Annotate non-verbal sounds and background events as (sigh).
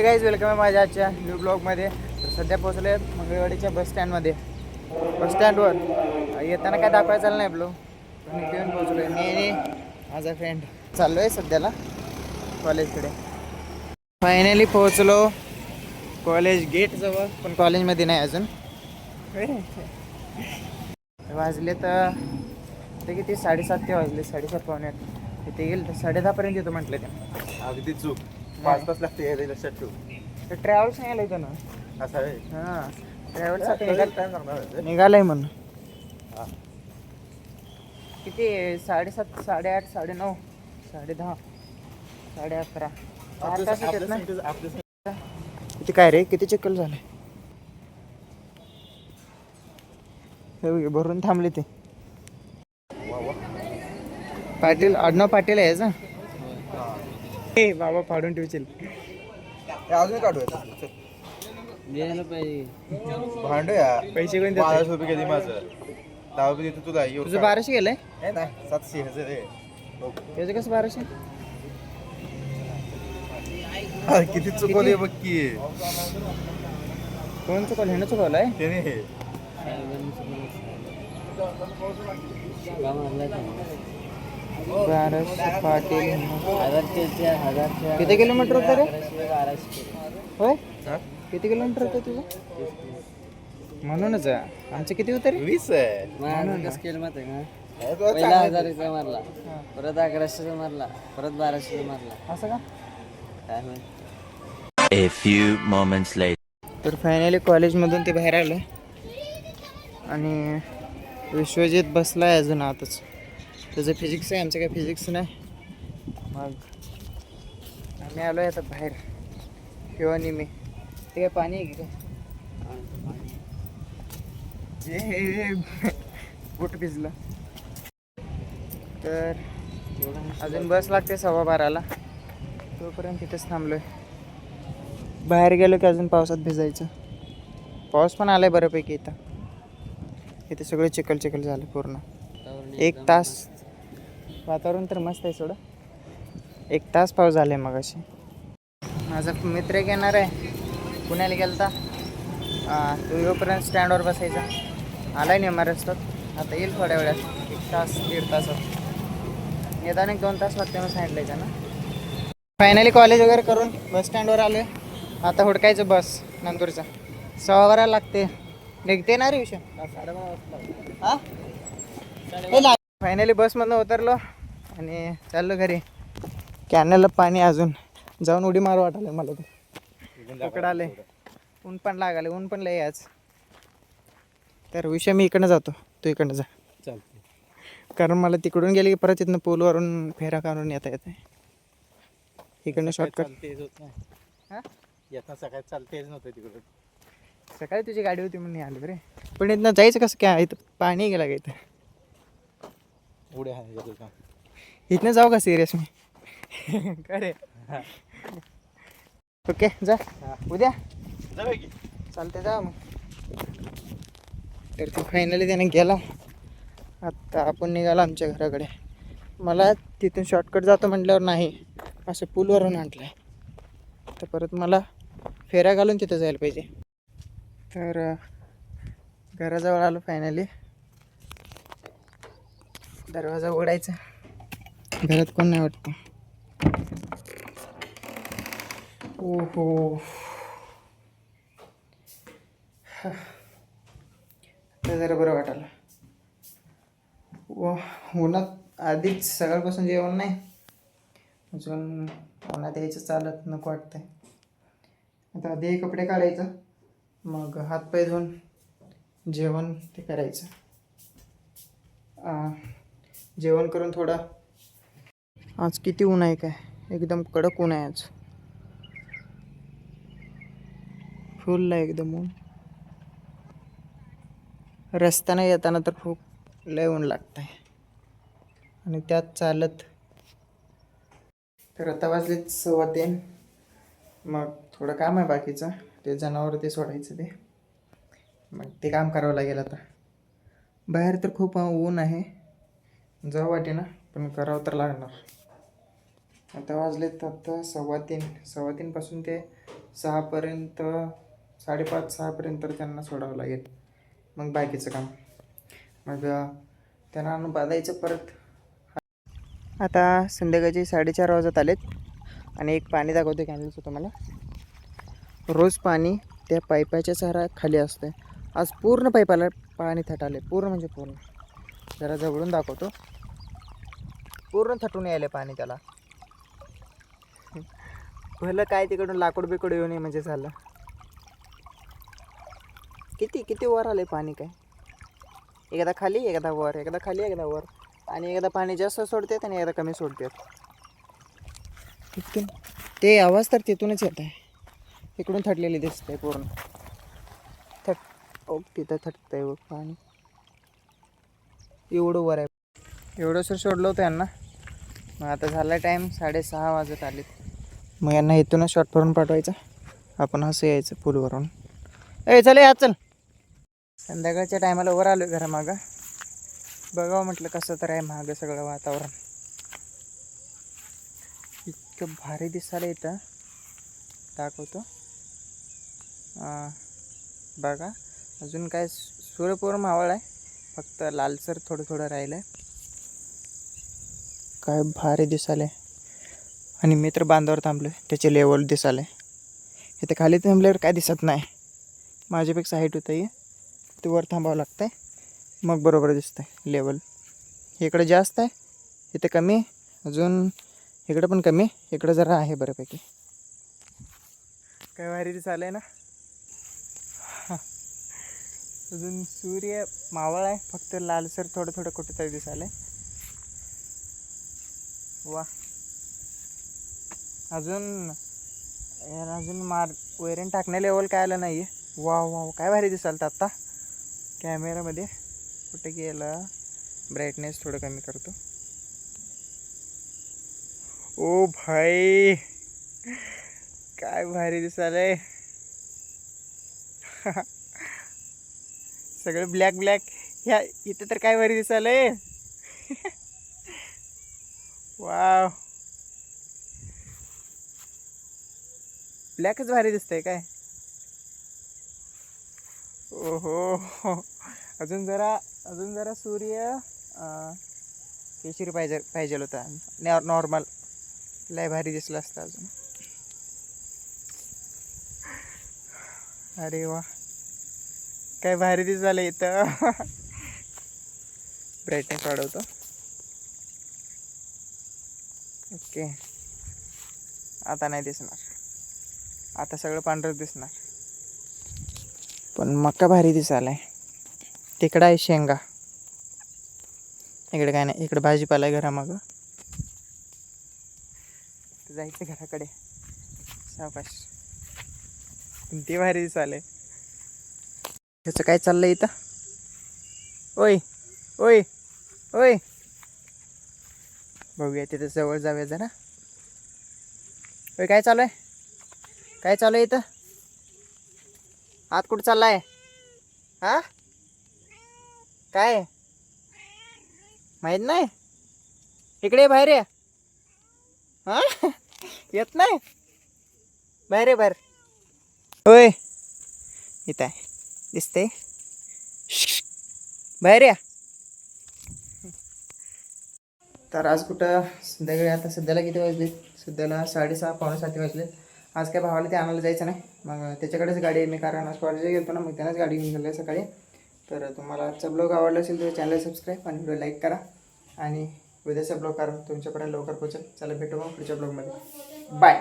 हे guys welcome आहे माझ्या आजच्या न्यू ब्लॉगमध्ये तर सध्या पोहोचले आहे मंगळवाडीच्या बस स्टँडमध्ये बस स्टँडवर येताना काय दाखवायचं नाही ब्लॉग पण इथे येऊन पोहोचलो आहे मी माझा फ्रेंड चाललो आहे सध्याला कॉलेजकडे फायनली पोहोचलो कॉलेज गेटजवळ पण कॉलेजमध्ये नाही अजून. (laughs) वाजले तर ते किती? साडेसात ते वाजले. साडेसात पावण्यात तिथे येईल तर साडेदहापर्यंत येतो म्हटलं ते अगदी चूक. पाच तास लागते यायला लक्षात ठेव ट्रॅव्हल्स नाही आलं इथं ना. असं आहे? हां. ट्रॅव्हल्स निघाल टाइम लागणार आहे. निघालंय म्हणून हा. किती साडेसात साडेआठ साडेनऊ साडे दहा साडे अकरा चार आपल्या- तास येतात आपल्या ना. सांगतेच- आपल्या सांग- किती काय रे? किती चिखल झाले हे बघ, भरून थांबले ते. वा, वा. पाटील आडनाव पाटील आहे याचं. हे बाबा फाडून ठेवशील. हे अजून काढू भांड या. पैसे कोण देतं? बाराशे रुपये गेली माझं. दहा रुपये देतो तुला एवढं तुझं काय? बाराशे गेलंय? हे नाही सातशे ह्याचं रे. हो. त्याचं कसं बाराशे? हा, किती चुकवली बघ की. कोण चुकवलं ह्यानं चुकवलंय? त्याने. हे बाराशे पाटील किती किलोमीटर होतं रे? होय? हा? किती किलोमीटर होतं तुझं? म्हणूनच आमचं किती होतं रे? वीस आहे. हे? तुला पहिला हजाराचा मारला. परत अकराशेचा मारला. परत बाराशेचा मारला. असं का? काय A few moments later. तर फायनली कॉलेजमधून ते बाहेर आलं. आणि विश्वजित बसला आहे अजून आतच. त्याचं फिजिक्स आहे आमचं काय फिजिक्स नाही. मग? आम्ही आलो आहे आता बाहेर. किंवा मी. ते काय पाणी आहे की काय? हे हे बुट भिजलं. तर अजून बस लागते सव्वा बाराला. तोपर्यंत तिथेच थांबलोय. बाहेर गेलो की अजून पावसात भिजायचं. पाऊस पण आलाय बऱ्यापैकी इथं. इथे सगळं चिखल चिखल झालं पूर्ण. एक तास वातावरण तर मस्त आहे सोडं. एक तास पाऊस झालाय मग अशी माझा मित्र एक येणार आहे. पुण्याला गेलता. हा, तो येऊपर्यंत स्टँडवर बसायचा. आलाय नाही रस्त्यात. आता येईल थोड्या वेळात. एक तास दीड तासात. येताना एक दोन तास लागते मग सांगितलं त्यानं. फायनली कॉलेज वगैरे करून बस स्टँडवर आलो आहे आता हुडकायचं बस नंदूरचं. सव्वा बारा लागते निघते ना रे विषय. हा? फायनली बसमधनं उतरलो. आणि चाललो घरी. कॅनलला पाणी अजून जाऊन उडी मारू वाटायला मला ते उकडाले ऊन पण लागाले ऊन पण लय आज. तर विषय मी इकडनं जातो. तू इकडनं जा. चालते कारण मला तिकडून गेले की परत तिथनं पूलवरून फेरा काढून येता येते इकडनं शॉर्टकट चालतेच होत नाही. हा? येताना सकाळी चालतेच नव्हतं तिकडं सकाळी तुझी गाडी होती म्हणून आलो रे. पण इथनं जायचं कसं? काय इथं पाणी गेला का इथं? उड्या. इथनं जाऊ का सिरियस मी? (laughs) का रे ओके जा. उद्या? चालते जा मग. तर ते फायनली त्याने गेला. आत्ता आपण निघाला आमच्या घराकडे. मला तिथून शॉर्टकट जातो म्हटल्यावर नाही असं पूलवरून आणलं आहे तर परत मला फेऱ्या घालून तिथं जायला पाहिजे. तर घराजवळ आलो फायनली दरवाजा उघडायचा. घरात कोण नाही वाटतं. ओहो. आता जरा बरं वाटायला. व उन्हात आधीच सकाळपासून जेवण नाही. अजून उन्हात यायचं चालत नको वाटतंय. आता आधी कपडे काढायचं. मग हातपाय धुवून जेवण ते करायचं. जेवण करून थोडा आज किती ऊन आहे काय? एकदम कडक ऊन आहे आज. फुल आहे एकदम ऊन. रस्त्याने येताना तर खूप लय ऊन लागत आहे आणि त्यात चालत. तर आता वाजले सव्वा तीन. मग थोडं काम आहे बाकीचं. ते जनावर ते सोडायचं ते. मग ते काम करावं लागेल आता. बाहेर तर खूप ऊन आहे. जाऊ वाटे ना पण करावं तर लागणार. आता वाजलेत आता सव्वा तीन. सव्वा तीनपासून ते सहापर्यंत साडेपाच सहापर्यंत तर त्यांना सोडावं लागेल. मग बाकीचं काम. मग त्यांना आणून बांधायचं परत. आता संध्याकाळचे साडेचार वाजत आलेत. आणि एक पाणी दाखवते होतं मला रोज पाणी त्या पाईपाच्या सहारा खाली असते आज पूर्ण पाईपाला पाणी थटाले पूर्ण म्हणजे पूर्ण. जरा जवळून दाखवतो. पूर्ण थटून यायले पाणी त्याला. भलं काय तिकडून लाकूड बिकूड येऊ नये म्हणजे झालं. किती किती वर आले पाणी काय? एकदा खाली एकदा वर एकदा खाली एकदा वर. आणि एकदा पाणी जास्त सोडतात आणि एकदा कमी सोडतात. तिथून ते आवाज तर तिथूनच येत आहे. तिकडून थटलेली दिसते पूर्ण. थट ओ तिथं थटतंय बघ पाणी. एवढं वर आहे. एवढं सर सोडलं होतं यांना. मग आता झाला टाईम साडेसहा वाजत आलेत. मग यांना इथूनच शॉर्ट भरून पाठवायचा. आपण असं यायचं पूलवरून. ए चल या चल. संध्याकाळच्या टायमाला वर आलो घरामागं बघावं म्हटलं कसं तर आहे मागं सगळं वातावरण. इतकं भारी दिसायला इथं दाखवतो. बघा. अजून काय सूर्यपूर मावळ आहे. फक्त लालसर थोडं थोडं राहिलं आहे काय भारी दिसाले आणि मी तर बांधावर थांबलो त्याचे लेवल दिसाले इथे खाली थांबल्यावर काय दिसत नाही. माझ्यापेक्षा हाईट होतं आहे ते वर थांबावं लागतं आहे मग बरोबर दिसतंय लेवल इकडं जास्त आहे. इथे कमी आहे. अजून इकडं पण कमी इकडं जरा आहे बऱ्यापैकी. काय भारी दिसालं आहे ना अजून सूर्य मावळ आहे. फक्त लालसर थोडं थोडं कुठेतरी दिसायला वा. अजून यार अजून मार वैरण टाकण्या लेवल काय आलं नाही आहे वा वा काय भारी दिसाल तर आत्ता कॅमेरामध्ये कुठे गेलं? ब्राईटनेस थोडं कमी करतो. ओ भाई काय भारी दिसालंय. (laughs) सगळं ब्लॅक ब्लॅक ह्या इथं तर काय भारी दिसालंय. (laughs) वाव ब्लॅकच भारी दिसतंय काय? ओहो. अजून जरा अजून जरा सूर्य केशरी पाहिजे पाहिजे होता. नॉर्मल. लय भारी दिसला असता अजून. अरे वा. काय भारी दिस झालं इथं. ब्राईटनेस वाढवतो. ओके. आता नाही दिसणार. आता सगळं पांढरं दिसणार. पण मका भारी दिसायलाय. तिकडं आहे शेंगा. इकडे काय नाही इकडे भाजीपाला आहे घरामागं. जायचं घराकडे. सावकाश. पण ते भारी आहे त्याचं काय चाललंय इथं? ओय ओय ओय. बघूया तिथं जवळ जाऊया जरा. ओय काय चालू आहे? काय चालू आहे इथं? आत कुठं चाललाय? हा? काय? माहीत नाही? इकडे बाहेर या. हा? येत नाही? बाहेर ये बाहेर. होय. इथं आहे. दिसते बाहेर या. तर आज कुठं? संध्याकाळी आता. सध्याला किती वाजले? सध्याला साडेसहा पावणे सात वाजले. आज काय भावाला ते आणायला जायचं नाही मग त्याच्याकडेच गाडी आहे मी कारण आज गेलो ना मग त्यानंच गाडी घेऊन गेलो सकाळी तर तुम्हाला आजचा ब्लॉग आवडला असेल तर चॅनल सबस्क्राईब आणि व्हिडिओ लाईक करा आणि उद्याचा ब्लॉग कारण तुमच्यापर्यंत लवकर पोहोचेल चला भेटू मग पुढच्या ब्लॉगमध्ये बाय